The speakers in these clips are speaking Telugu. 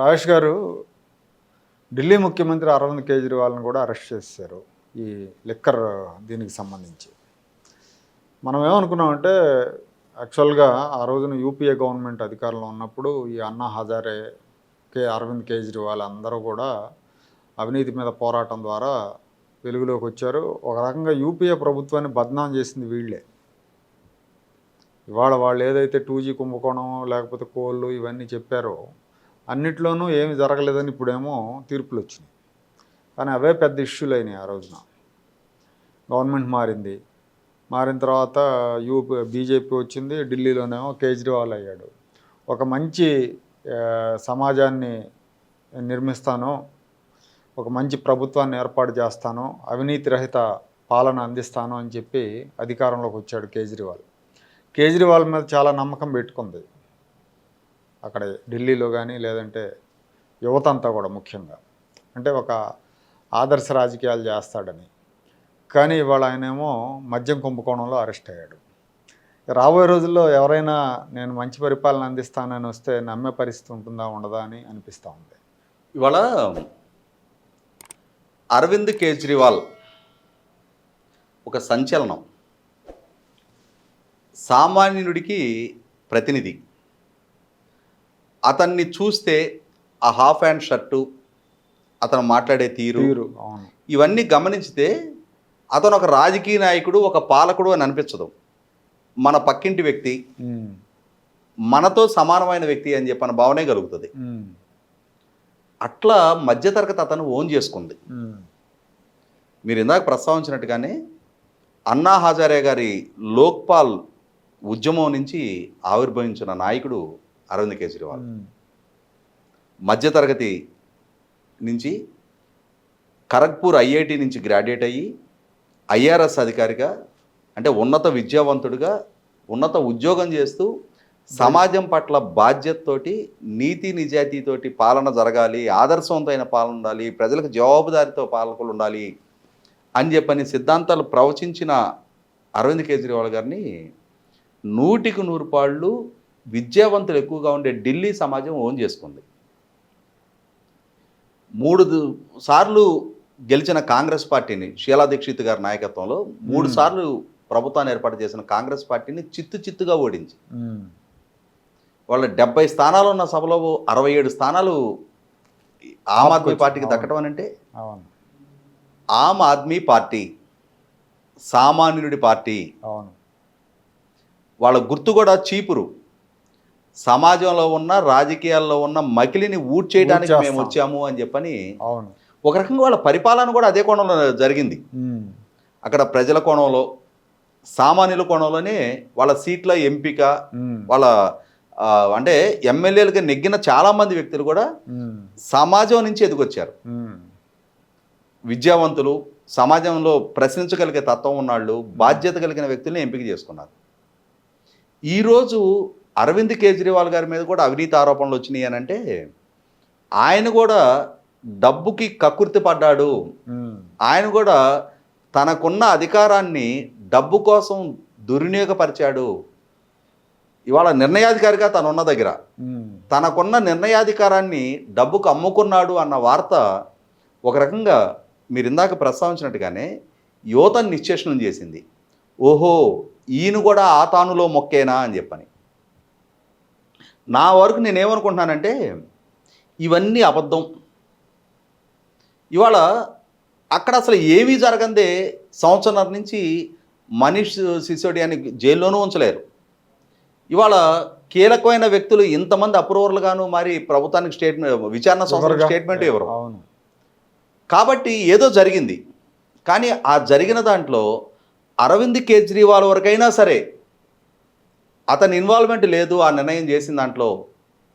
రాజేష్ గారు ఢిల్లీ ముఖ్యమంత్రి అరవింద్ కేజ్రీవాల్ని కూడా అరెస్ట్ చేశారు ఈ లిక్కర్ దీనికి సంబంధించి. మనం ఏమనుకున్నామంటే యాక్చువల్గా ఆ రోజున యూపీఏ గవర్నమెంట్ అధికారంలో ఉన్నప్పుడు ఈ అన్నా హజారే కే అరవింద్ కేజ్రీవాల్ అందరూ కూడా అవినీతి మీద పోరాటం ద్వారా వెలుగులోకి వచ్చారు. ఒక రకంగా యూపీఏ ప్రభుత్వాన్ని బద్నాం చేసింది వీళ్ళే. ఇవాళ వాళ్ళు ఏదైతే టూ జీ కుంభకోణం లేకపోతే కోళ్ళు ఇవన్నీ చెప్పారో అన్నిట్లోనూ ఏమి జరగలేదని ఇప్పుడేమో తీర్పులు వచ్చినాయి. కానీ అవే పెద్ద ఇష్యూలు అయినాయి ఆ రోజున. గవర్నమెంట్ మారింది. మారిన తర్వాత యూపీ బీజేపీ వచ్చింది ఢిల్లీలోనేమో కేజ్రీవాల్ అయ్యాడు. ఒక మంచి సమాజాన్ని నిర్మిస్తాను ఒక మంచి ప్రభుత్వాన్ని ఏర్పాటు చేస్తాను అవినీతి రహిత పాలన అందిస్తాను అని చెప్పి అధికారంలోకి వచ్చాడు కేజ్రీవాల్. కేజ్రీవాల్ మీద చాలా నమ్మకం పెట్టుకుంది. అక్కడ ఢిల్లీలో కానీ లేదంటే యువత అంతా కూడా ముఖ్యంగా. అంటే ఒక ఆదర్శ రాజకీయాలు చేస్తాడని. కానీ ఇవాళ ఆయనేమో మద్యం కుంభకోణంలో అరెస్ట్ అయ్యాడు. రాబోయే రోజుల్లో ఎవరైనా నేను మంచి పరిపాలన అందిస్తానని వస్తే నమ్మే పరిస్థితి ఉంటుందా ఉండదా అని అనిపిస్తూ ఉంది. ఇవాళ అరవింద్ కేజ్రీవాల్ ఒక సంచలనం. సామాన్యుడికి ప్రతినిధి. అతన్ని చూస్తే ఆ హాఫ్ హ్యాండ్ షర్టు అతను మాట్లాడే తీరు ఇవన్నీ గమనించితే అతను ఒక రాజకీయ నాయకుడు ఒక పాలకుడు అని అనిపించదు. మన పక్కింటి వ్యక్తి మనతో సమానమైన వ్యక్తి అని చెప్పిన భావనే కలుగుతుంది. అట్లా మధ్యతరగతి అతను ఓన్ చేసుకుంది. మీరు ఇందాక ప్రస్తావించినట్టుగానే అన్నా హజారే గారి లోక్పాల్ ఉద్యమం నుంచి ఆవిర్భవించిన నాయకుడు అరవింద్ కేజ్రీవాల్. మధ్యతరగతి నుంచి ఖరగ్పూర్ ఐఐటి నుంచి గ్రాడ్యుయేట్ అయ్యి ఐఆర్ఎస్ అధికారిగా అంటే ఉన్నత విద్యావంతుడిగా ఉన్నత ఉద్యోగం చేస్తూ సమాజం పట్ల బాధ్యతతోటి నీతి నిజాయితీతోటి పాలన జరగాలి ఆదర్శవంతమైన పాలన ఉండాలి ప్రజలకు జవాబుదారితో పాలకులు ఉండాలి అని చెప్పని సిద్ధాంతాలు ప్రవచించిన అరవింద్ కేజ్రీవాల్ గారిని నూటికి నూరు పాళ్ళు విద్యావంతులు ఎక్కువగా ఉండే ఢిల్లీ సమాజం ఓన్ చేసుకుంది. మూడు సార్లు గెలిచిన కాంగ్రెస్ పార్టీని షీలా దీక్షిత్ గారి నాయకత్వంలో మూడు సార్లు ప్రభుత్వాన్ని ఏర్పాటు చేసిన కాంగ్రెస్ పార్టీని చిత్తు చిత్తుగా ఓడించి. వాళ్ళ డెబ్బై స్థానాలు ఉన్న సభలో అరవై ఏడు స్థానాలు ఆమ్ ఆద్మీ పార్టీకి దక్కడం అని అంటే ఆమ్ ఆద్మీ పార్టీ సామాన్యుడి పార్టీ. వాళ్ళ గుర్తు కూడా చీపురు. సమాజంలో ఉన్న రాజకీయాల్లో ఉన్న మకిలిని ఊడ్చేయడానికి మేము. వచ్చాము అని చెప్పని అవును. ఒక రకంగా వాళ్ళ పరిపాలన కూడా అదే కోణంలో జరిగింది. అక్కడ ప్రజల కోణంలో సామాన్యుల కోణంలోనే వాళ్ళ సీట్ల ఎంపిక వాళ్ళ అంటే ఎమ్మెల్యేలుగా నెగ్గిన చాలామంది వ్యక్తులు కూడా సమాజం నుంచి ఎదిగొచ్చారు. ఉమ్, విద్యావంతులు సమాజంలో ప్రశ్నించగలిగే తత్వం ఉన్నాళ్ళు బాధ్యత కలిగిన వ్యక్తుల్ని ఎంపిక చేసుకున్నారు. ఈరోజు అరవింద్ కేజ్రీవాల్ గారి మీద కూడా అవినీతి ఆరోపణలు వచ్చినాయి అని అంటే ఆయన కూడా డబ్బుకి కక్కుర్తి పడ్డాడు. ఆయన కూడా తనకున్న అధికారాన్ని డబ్బు కోసం దుర్వినియోగపరిచాడు. ఇవాళ నిర్ణయాధికారిగా తను ఉన్న దగ్గర. తనకున్న నిర్ణయాధికారాన్ని డబ్బుకు అమ్ముకున్నాడు అన్న వార్త ఒక రకంగా మీరు ఇందాక ప్రస్తావించినట్టుగానే యువతను నిశ్చేషణం చేసింది. ఓహో ఈయన కూడా ఆ తానులో మొక్కేనా అని చెప్పని. నా వరకు నేనేమనుకుంటున్నానంటే ఇవన్నీ అబద్ధం. ఇవాళ అక్కడ అసలు ఏమీ జరగందే సంవత్సరం నుంచి మనీష్ సిసోడియాని జైల్లోనూ ఉంచలేరు. ఇవాళ కీలకమైన వ్యక్తులు ఇంతమంది అప్రూవర్లుగాను మరి ప్రభుత్వానికి స్టేట్మెంట్ విచారణ సంస్థలకు ఎవరుగా? స్టేట్మెంట్ ఇవ్వరు. కాబట్టి ఏదో జరిగింది. కానీ ఆ జరిగిన దాంట్లో అరవింద్ కేజ్రీవాల్ వరకైనా సరే అతని ఇన్వాల్వ్మెంట్ లేదు ఆ నిర్ణయం చేసిన దాంట్లో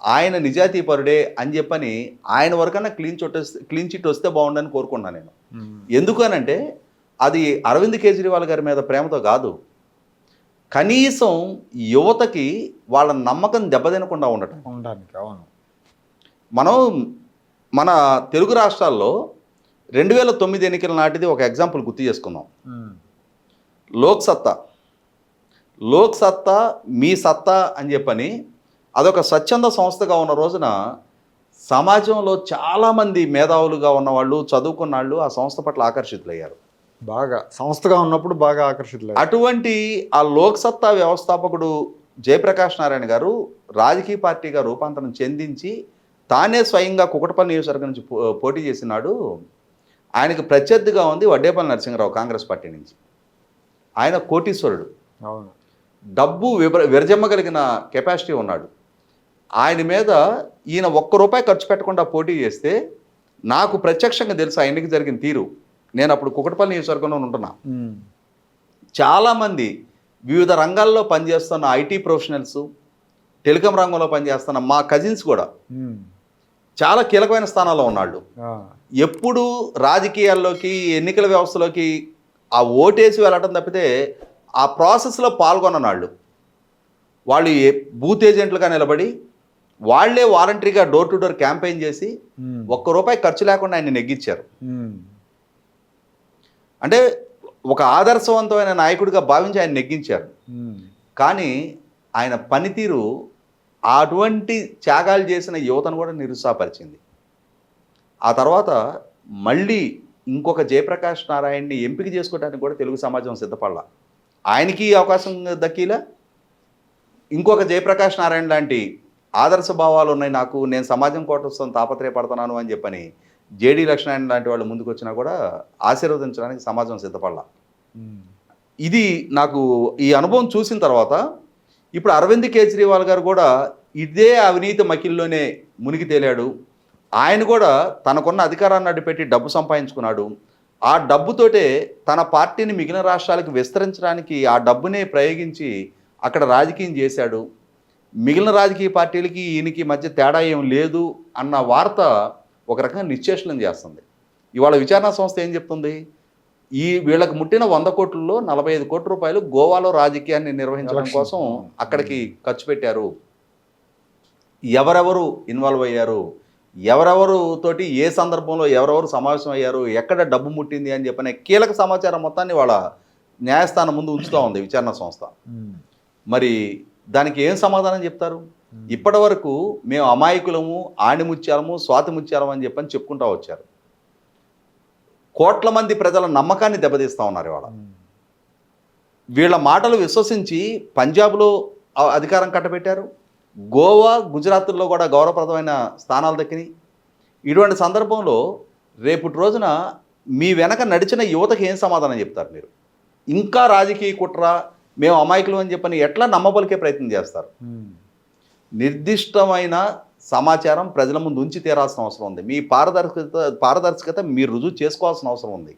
ఆయన నిజాయితీపరుడే అని చెప్పని ఆయన వరకన్నా క్లీన్ చిట్ క్లీన్ చిట్ వస్తే బాగుండని కోరుకున్నాను నేను. ఎందుకనంటే అది అరవింద్ కేజ్రీవాల్ గారి మీద ప్రేమతో కాదు. కనీసం యువతకి వాళ్ళ నమ్మకం దెబ్బతినకుండా ఉండటం. ఉండడానికి అవును. మనం మన తెలుగు రాష్ట్రాల్లో రెండు వేల తొమ్మిది ఎన్నికల నాటిది ఒక ఎగ్జాంపుల్ గుర్తు చేసుకుందాం. ఉమ్, లోక్ సత్తా మీ సత్తా అని చెప్పని అదొక స్వచ్ఛంద సంస్థగా ఉన్న రోజున సమాజంలో చాలామంది మేధావులుగా ఉన్నవాళ్ళు చదువుకున్న వాళ్ళు ఆ సంస్థ పట్ల ఆకర్షితులయ్యారు. బాగా సంస్థగా ఉన్నప్పుడు బాగా ఆకర్షితులు అటువంటి ఆ లోక్సత్తా వ్యవస్థాపకుడు జయప్రకాష్ నారాయణ గారు రాజకీయ పార్టీగా రూపాంతరం చెందించి తానే స్వయంగా కుకటపల్లి నియోజకవర్గం నుంచి పో- పోటీ చేసినాడు. ఆయనకు ప్రత్యర్థిగా ఉంది వడ్డేపల్లి నరసింహరావు కాంగ్రెస్ పార్టీ నుంచి. ఆయన కోటీశ్వరుడు. అవును. డబ్బు విభ విరజమ్మగలిగిన కెపాసిటీ ఉన్నాడు ఆయన మీద ఈయన ఒక్క రూపాయి ఖర్చు పెట్టకుండా పోటీ చేస్తే నాకు ప్రత్యక్షంగా తెలుసు ఆ ఎన్నిక జరిగిన తీరు నేను అప్పుడు కుకటపల్లి నియోజకవర్గంలో ఉంటున్నా. చాలామంది వివిధ రంగాల్లో పనిచేస్తున్న ఐటీ ప్రొఫెషనల్స్ టెలికాం రంగంలో పనిచేస్తున్న మా కజిన్స్ కూడా. చాలా కీలకమైన స్థానాల్లో ఉన్నాళ్ళు. ఎప్పుడు రాజకీయాల్లోకి ఎన్నికల వ్యవస్థలోకి ఆ ఓటేసి వెళ్ళటం తప్పితే ఆ ప్రాసెస్లో పాల్గొన్ననాళ్ళు వాళ్ళు ఏ- బూత్ ఏజెంట్లుగా నిలబడి వాళ్ళే వాలంటరీగా డోర్ టు డోర్ క్యాంపెయిన్ చేసి ఉమ్. ఒక్క రూపాయి ఖర్చు లేకుండా ఆయన నెగ్గించారు ఉమ్. అంటే ఒక ఆదర్శవంతమైన నాయకుడిగా భావించి ఆయన నెగ్గించారు ఉమ్. కానీ ఆయన పనితీరు అటువంటి త్యాగాలు చేసిన యువతను కూడా నిరుత్సాహపరిచింది ఆ తర్వాత మళ్ళీ ఇంకొక జయప్రకాష్ నారాయణని ఎంపిక చేసుకోవడానికి కూడా తెలుగు సమాజం సిద్ధపడాల ఆయనకి అవకాశం దక్కీలా? ఇంకొక జయప్రకాష్ నారాయణ లాంటి ఆదర్శ భావాలు ఉన్నాయి నాకు. నేను సమాజం కోసం తాపత్రయపడుతున్నాను అని చెప్పని జేడీ లక్ష్మణ్ లాంటి వాళ్ళు ముందుకు వచ్చినా కూడా ఆశీర్వదించడానికి సమాజం సిద్ధపడాల. ఇది నాకు ఈ అనుభవం చూసిన తర్వాత ఇప్పుడు అరవింద్ కేజ్రీవాల్ గారు కూడా ఇదే అవినీతి మకిల్లోనే మునిగి తేలాడు. ఆయన కూడా తనకున్న అధికారాన్ని అడ్డుపెట్టి డబ్బు సంపాదించుకున్నాడు. ఆ డబ్బుతోటే తన పార్టీని మిగిలిన రాష్ట్రాలకు విస్తరించడానికి ఆ డబ్బునే ప్రయోగించి అక్కడ రాజకీయం చేశాడు. మిగిలిన రాజకీయ పార్టీలకి ఈయనకి మధ్య తేడా ఏం లేదు అన్న వార్త ఒక రకంగా నిశ్చేషణం చేస్తుంది. ఇవాళ విచారణ సంస్థ ఏం చెప్తుంది? ఈ వీళ్ళకి ముట్టిన వంద కోట్లలో నలభై ఐదు కోట్ల రూపాయలు గోవాలో రాజకీయాన్ని నిర్వహించడం. కోసం అక్కడికి ఖర్చు పెట్టారు. ఎవరెవరు ఇన్వాల్వ్ అయ్యారు? ఎవరెవరు తోటి ఏ సందర్భంలో ఎవరెవరు సమావేశం అయ్యారు ఎక్కడ డబ్బు ముట్టింది అని చెప్పిన కీలక సమాచారం మొత్తాన్ని వాళ్ళ న్యాయస్థానం ముందు ఉంచుతూ ఉంది విచారణ సంస్థ. మరి దానికి ఏం సమాధానం చెప్తారు? ఇప్పటి వరకు మేము అమాయకులము ఆణిముత్యాలము స్వాతి ముత్యాలము అని చెప్పని చెప్పుకుంటా వచ్చారు. కోట్ల మంది ప్రజల నమ్మకాన్ని దెబ్బతీస్తా ఉన్నారు ఇవాళ. వీళ్ళ మాటలు విశ్వసించి పంజాబ్లో అధికారం కట్టబెట్టారు. గోవా గుజరాత్లో కూడా గౌరవప్రదమైన స్థానాలు దక్కినాయి. ఇటువంటి సందర్భంలో రేపటి రోజున మీ వెనక నడిచిన యువతకి ఏం సమాధానం చెప్తారు మీరు? ఇంకా రాజకీయ కుట్ర మేము అమాయకులు అని చెప్పని ఎట్లా నమ్మబలికే ప్రయత్నం చేస్తారు. నిర్దిష్టమైన సమాచారం ప్రజల ముందు ఉంచి తీరాల్సిన అవసరం ఉంది. మీ పారదర్శకత పారదర్శకత మీరు రుజువు చేసుకోవాల్సిన అవసరం ఉంది.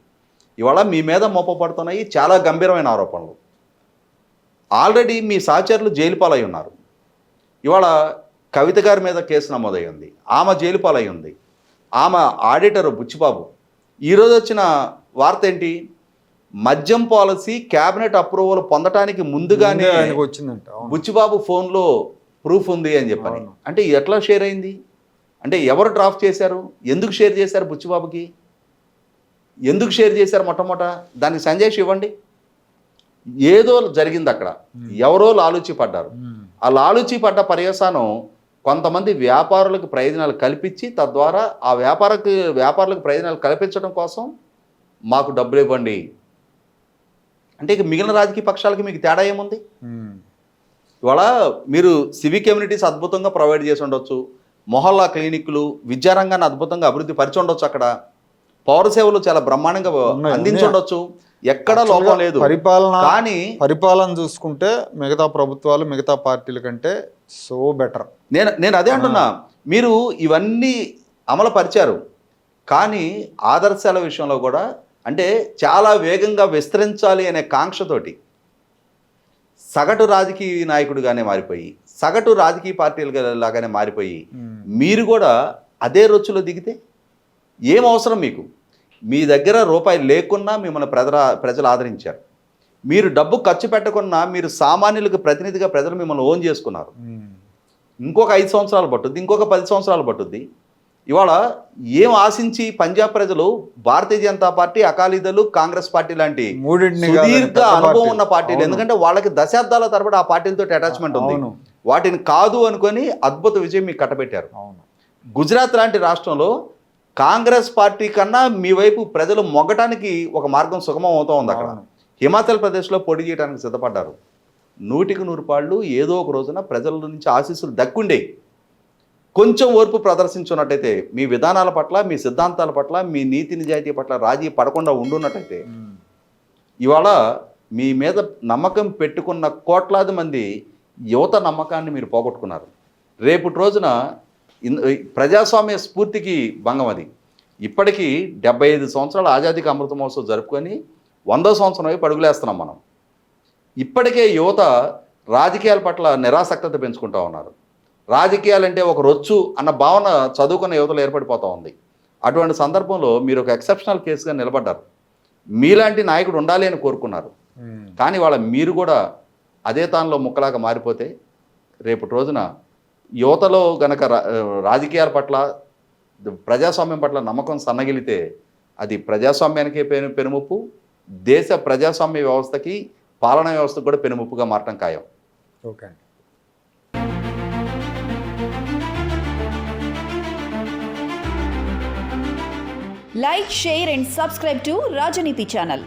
ఇవాళ మీ మీద మోపబడుతున్నాయి చాలా గంభీరమైన ఆరోపణలు. ఆల్రెడీ మీ సహచరులు జైలు పాలై ఉన్నారు. ఇవాళ కవిత గారి మీద కేసు నమోదై ఉంది ఆమె జైలు పాలై ఉంది ఆమె ఆడిటర్ బుచ్చిబాబు. ఈరోజు వచ్చిన వార్త ఏంటి? మద్యం పాలసీ క్యాబినెట్ అప్రూవల్ పొందటానికి ముందుగానే వచ్చిందంట. బుచ్చిబాబు ఫోన్లో ప్రూఫ్ ఉంది అని చెప్పని. అంటే ఎట్లా షేర్ అయింది? అంటే ఎవరు డ్రాఫ్ట్ చేశారు? ఎందుకు షేర్ చేశారు బుచ్చిబాబుకి? ఎందుకు షేర్ చేశారు మొట్టమొదట దానికి సంజయ్ ఇవ్వండి. ఏదో జరిగింది అక్కడ. ఎవరో లాలూచి పడ్డారు. ఆ లాలూచి పడ్డ పర్యవసానం కొంతమంది వ్యాపారులకు ప్రయోజనాలు కల్పించి తద్వారా ఆ వ్యాపారకు వ్యాపారులకు ప్రయోజనాలు కల్పించడం కోసం మాకు డబ్బులు ఇవ్వండి. అంటే ఇక మిగిలిన రాజకీయ పక్షాలకి మీకు తేడా ఏముంది. ఇవాళ మీరు సివిక్ కమ్యూనిటీస్ అద్భుతంగా ప్రొవైడ్ చేసి ఉండొచ్చు. మొహల్లా క్లినిక్లు విద్యారంగాన్ని అద్భుతంగా అభివృద్ధి పరిచి ఉండొచ్చు అక్కడ. పౌర సేవలు చాలా బ్రహ్మాండంగా ఉన్నాయి, అందించి ఉన్నాయి. ఉండొచ్చు ఎక్కడ లోపం లేదు. పరిపాలన కానీ పరిపాలన చూసుకుంటే మిగతా ప్రభుత్వాలు మిగతా పార్టీల కంటే సో బెటర్. నేను నేను అదే అంటున్నా. మీరు ఇవన్నీ అమలు పరిచారు కానీ ఆదర్శాల విషయంలో కూడా అంటే చాలా వేగంగా విస్తరించాలి అనే కాంక్షతోటి సగటు రాజకీయ నాయకుడిగానే మారిపోయి సగటు రాజకీయ పార్టీలుగా లాగానే మారిపోయి మీరు కూడా అదే రొచ్చులో దిగితే ఏం అవసరం మీకు? మీ దగ్గర రూపాయి లేకున్నా మిమ్మల్ని ప్రజల ప్రజలు ఆదరించారు. మీరు డబ్బు ఖర్చు పెట్టకున్నా మీరు సామాన్యులకు ప్రతినిధిగా ప్రజలు మిమ్మల్ని ఓన్ చేసుకున్నారు. ఇంకొక ఐదు సంవత్సరాలు పట్టుద్ది ఇంకొక పది సంవత్సరాలు పట్టుద్ది. ఇవాళ ఏం ఆశించి పంజాబ్ ప్రజలు భారతీయ జనతా పార్టీ అకాలీదళు కాంగ్రెస్ పార్టీ లాంటి సుదీర్ఘ అనుభవం. ఉన్న పార్టీలు. ఎందుకంటే వాళ్ళకి దశాబ్దాల తరబడి ఆ పార్టీలతో అటాచ్మెంట్ ఉంది. వాటిని కాదు అనుకొని అద్భుత విజయం మీకు కట్టబెట్టారు. గుజరాత్ లాంటి రాష్ట్రంలో కాంగ్రెస్ పార్టీ కన్నా మీ వైపు ప్రజలు మొగ్గటానికి ఒక మార్గం సుగమం అవుతా ఉంది అక్కడ. హిమాచల్ ప్రదేశ్లో పొడి చేయడానికి సిద్ధపడ్డారు నూటికి నూరు పాళ్ళు ఏదో ఒక రోజున ప్రజల నుంచి ఆశీస్సులు దక్కుండే కొంచెం ఓర్పు ప్రదర్శించున్నట్టయితే మీ విధానాల పట్ల మీ సిద్ధాంతాల పట్ల మీ నీతి నిజాయితీ పట్ల రాజీ పడకుండా ఉండున్నట్టయితే. ఇవాళ మీ మీద నమ్మకం పెట్టుకున్న కోట్లాది మంది యువత నమ్మకాన్ని మీరు పోగొట్టుకున్నారు రేపటి రోజున ప్రజాస్వామ్య స్ఫూర్తికి భంగం అది. ఇప్పటికీ డెబ్బై ఐదు సంవత్సరాల ఆజాదీకి అమృత మహోత్సవం జరుపుకొని వందో సంవత్సరం వైపు అడుగులేస్తున్నాం మనం. ఇప్పటికే యువత రాజకీయాల పట్ల నిరాసక్తత పెంచుకుంటా ఉన్నారు. రాజకీయాలంటే ఒక రొచ్చు అన్న భావన చదువుకున్న యువతలు ఏర్పడిపోతూ ఉంది. అటువంటి సందర్భంలో మీరు ఒక ఎక్సెప్షనల్ కేసుగా నిలబడ్డారు. మీలాంటి నాయకుడు ఉండాలి అని కోరుకున్నారు. కానీ వాళ్ళ మీరు కూడా అదే తానులో ముక్కలాగా మారిపోతే రేపటి రోజున యువతలో గనక రా- రాజకీయాల పట్ల ప్రజాస్వామ్యం పట్ల నమ్మకం సన్నగిలితే అది ప్రజాస్వామ్యానికే పెను పెనుముప్పు దేశ ప్రజాస్వామ్య వ్యవస్థకి పాలనా వ్యవస్థకు కూడా పెనుముప్పుగా మారటం ఖాయం ఓకే అండి Like, share, and subscribe to Rajaniti channel.